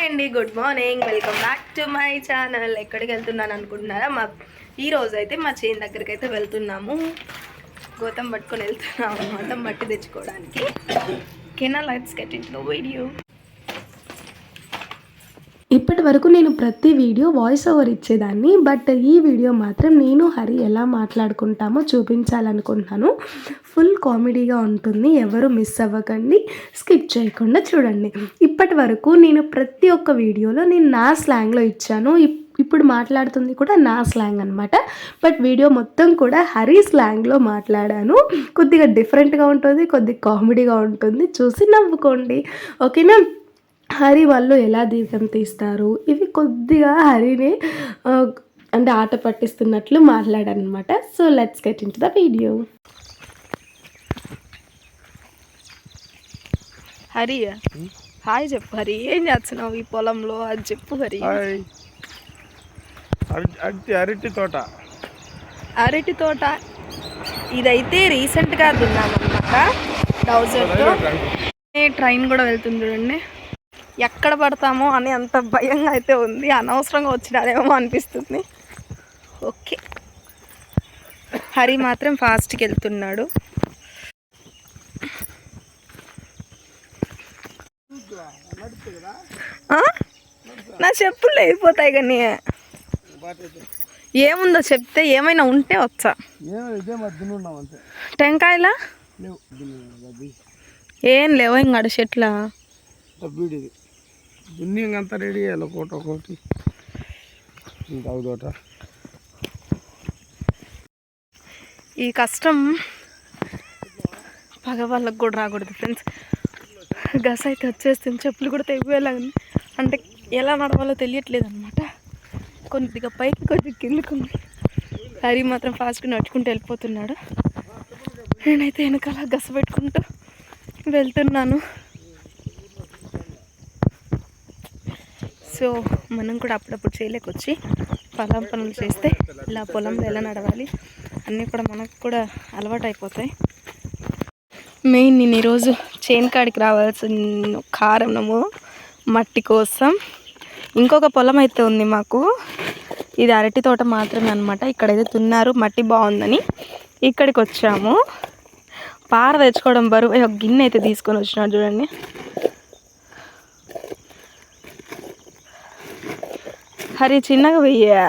Hi అండి good morning. Welcome back to my channel. ఎక్కడికి వెళ్తున్నాను అనుకుంటున్నారా? మా ఈ అయితే మా చేన్ దగ్గరికి అయితే వెళ్తున్నాము. గోతం పట్టుకొని వెళ్తున్నాము గోతం మట్టి తెచ్చుకోవడానికి. కెనా లైట్స్ గెట్ ఇన్ వీడియో. ఇప్పటి వరకు నేను ప్రతి వీడియో వాయిస్ ఓవర్ ఇచ్చేదాన్ని బట్ ఈ వీడియో మాత్రం నేను హరి ఎలా మాట్లాడుకుంటామో చూపించాలనుకుంటున్నాను. ఫుల్ కామెడీగా ఉంటుంది ఎవరు మిస్ అవ్వకండి స్కిప్ చేయకుండా చూడండి. ఇప్పటి వరకు నేను ప్రతి ఒక్క వీడియోలో నేను నా స్లాంగ్లో ఇచ్చాను. ఇప్- ఇప్పుడు మాట్లాడుతుంది కూడా నా స్లాంగ్ అనమాట బట్ వీడియో మొత్తం కూడా హరి స్లాంగ్లో మాట్లాడాను. కొద్దిగా డిఫరెంట్గా ఉంటుంది కొద్దిగా కామెడీగా ఉంటుంది. చూసి నవ్వుకోండి. ఓకేనా హరి వాళ్ళు ఎలా దీపం తీస్తారు? ఇవి కొద్దిగా హరిని అంటే ఆట పట్టిస్తున్నట్లు మాట్లాడానమాట so let's get in to the video Hari hi చెప్పు హరి. ఏం చేస్తున్నావు ఈ పొలంలో? అది చెప్పు హరి. హాయ్. అరటి తోట. అరటి తోట. ఇదైతే రీసెంట్గా దున్నామన్నమాట డౌజర్తో ట్రైన్ కూడా వెళ్తుంది చూడండి. ఎక్కడ పడతామో అని అంత భయంగా అయితే ఉంది. అనవసరంగా వచ్చినారేమో అనిపిస్తుంది. ఓకే. హరి మాత్రం ఫాస్ట్కి వెళ్తున్నాడు? నా చెప్పులు లేకపోతాయి కానీ. ఏముందో చెప్తే ఏమైనా ఉంటే వచ్చా. టెంకాయలా? ఏం లేవో ఇంకాడ చెట్ల? దున్ని ఇంకంతా రెడీ చేయాలి ఒకటి ఒకటి. ఇంకా తోట ఈ కష్టం పగ వాళ్ళకు కూడా రాకూడదు ఫ్రెండ్స్ గస అయితే వచ్చేస్తుంది చెప్పులు కూడా తెగిపోయేలా అంటే ఎలా నడవాలో తెలియట్లేదు అనమాట కొద్దిగా పైకి కొద్దిగా కిందకుంది హరి మాత్రం ఫాస్ట్గా నడుచుకుంటూ వెళ్ళిపోతున్నాడు. నేనైతే వెనకాల గస పెట్టుకుంటూ వెళ్తున్నాను. సో మనం కూడా అప్పుడప్పుడు చేయలేకొచ్చి పొలం పనులు చేస్తే ఇలా పొలంలో ఎలా నడవాలి అన్నీ కూడా మనకు కూడా అలవాటు అయిపోతాయి మెయిన్ నేను ఈరోజు చేను కాడికి రావాల్సిన కారణము మట్టి కోసం. ఇంకొక పొలం అయితే ఉంది మాకు. ఇది అరటి తోట మాత్రమే అనమాట ఇక్కడైతే తున్నారు మట్టి బాగుందని ఇక్కడికి వచ్చాము పార తెచ్చుకోవడం బరువు. ఒక గిన్నె అయితే తీసుకొని వచ్చినాడు చూడండి. హరి చిన్నగా వెయ్యా.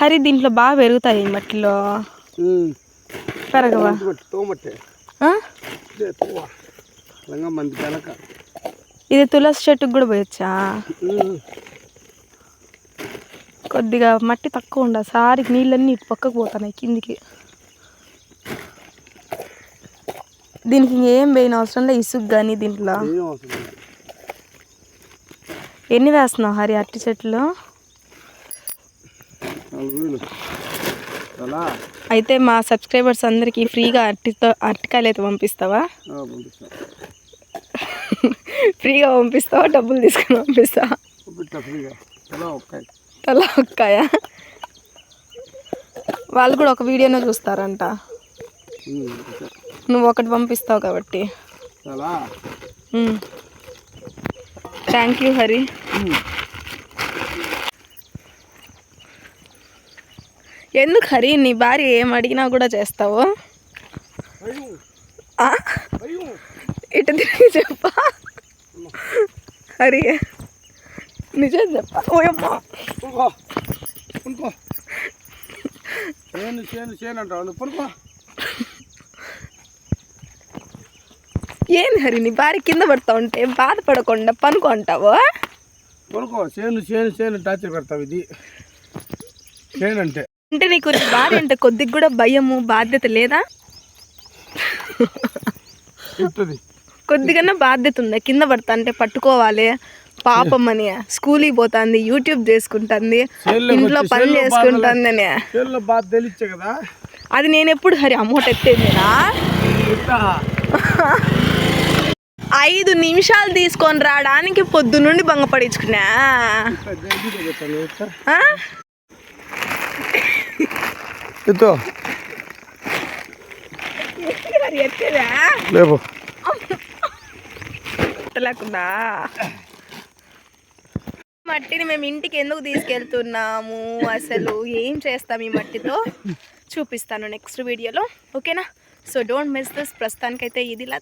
హరి దీంట్లో బాగా పెరుగుతాయి మట్టిలో. పెరగవా? ఇదే తులసి చెట్టుకు కూడా పోయొచ్చా? కొద్దిగా మట్టి తక్కువ ఉండ. సారి నీళ్ళన్నీ ఇటు పక్కకు పోతున్నాయి కిందికి. దీనికి ఇంకేం వేయని అవసరం లేదు ఇసుగు కానీ దీంట్లో. ఎన్ని వేస్తున్నావు హరి అరటి చెట్లు అయితే మా సబ్స్క్రైబర్స్ అందరికీ ఫ్రీగా అరటితో అరటికాయలు అయితే పంపిస్తావా? ఫ్రీగా పంపిస్తావా? డబ్బులు తీసుకొని పంపిస్తావా తలా ఒక్కాయ. వాళ్ళు కూడా ఒక వీడియోనే చూస్తారంట. నువ్వు ఒకటి పంపిస్తావు కాబట్టి. థ్యాంక్ యూ హరి ఎందుకు హరి నీ భార్య ఏం అడిగినా కూడా చేస్తావు? ఇటు తిరిగి చెప్పా? హరి నిజం చెప్పా? ఓయమ్మా పనుకో పనుకో చేను చేను చేను అంటావు? పనుకో ఏంది హరి నీ భార్య కింద పడతా ఉంటే బాధపడకుండా పనుకో అంటావు పనుకో. చేను చేను చేను టార్చర్ పెడతావు ఇది. చేను అంటే. అంటే నీకు భార్య అంటే కొద్దిగా కూడా భయము బాధ్యత లేదా? కొద్దిగానే బాధ్యత ఉందా? కింద పడతా అంటే పట్టుకోవాలి. పాపం అని. స్కూల్కి పోతుంది యూట్యూబ్ చేసుకుంటుంది ఇంట్లో పని చేసుకుంటుంది అని కదా? అది నేను ఎప్పుడు హరి అమౌంట్ ఎత్తేదినా. ఐదు నిమిషాలు తీసుకొని రావడానికి పొద్దు నుండి? ఎత్తో లేపు. పెట్టలేకుండా మట్టిని మేము ఇంటికి ఎందుకు తీసుకెళ్తున్నాము? అసలు ఏం చేస్తాం ఈ మట్టితో? చూపిస్తాను నెక్స్ట్ వీడియోలో. ఓకేనా? సో డోంట్ మిస్ దిస్ ప్రస్తుతానికైతే ఇదిలా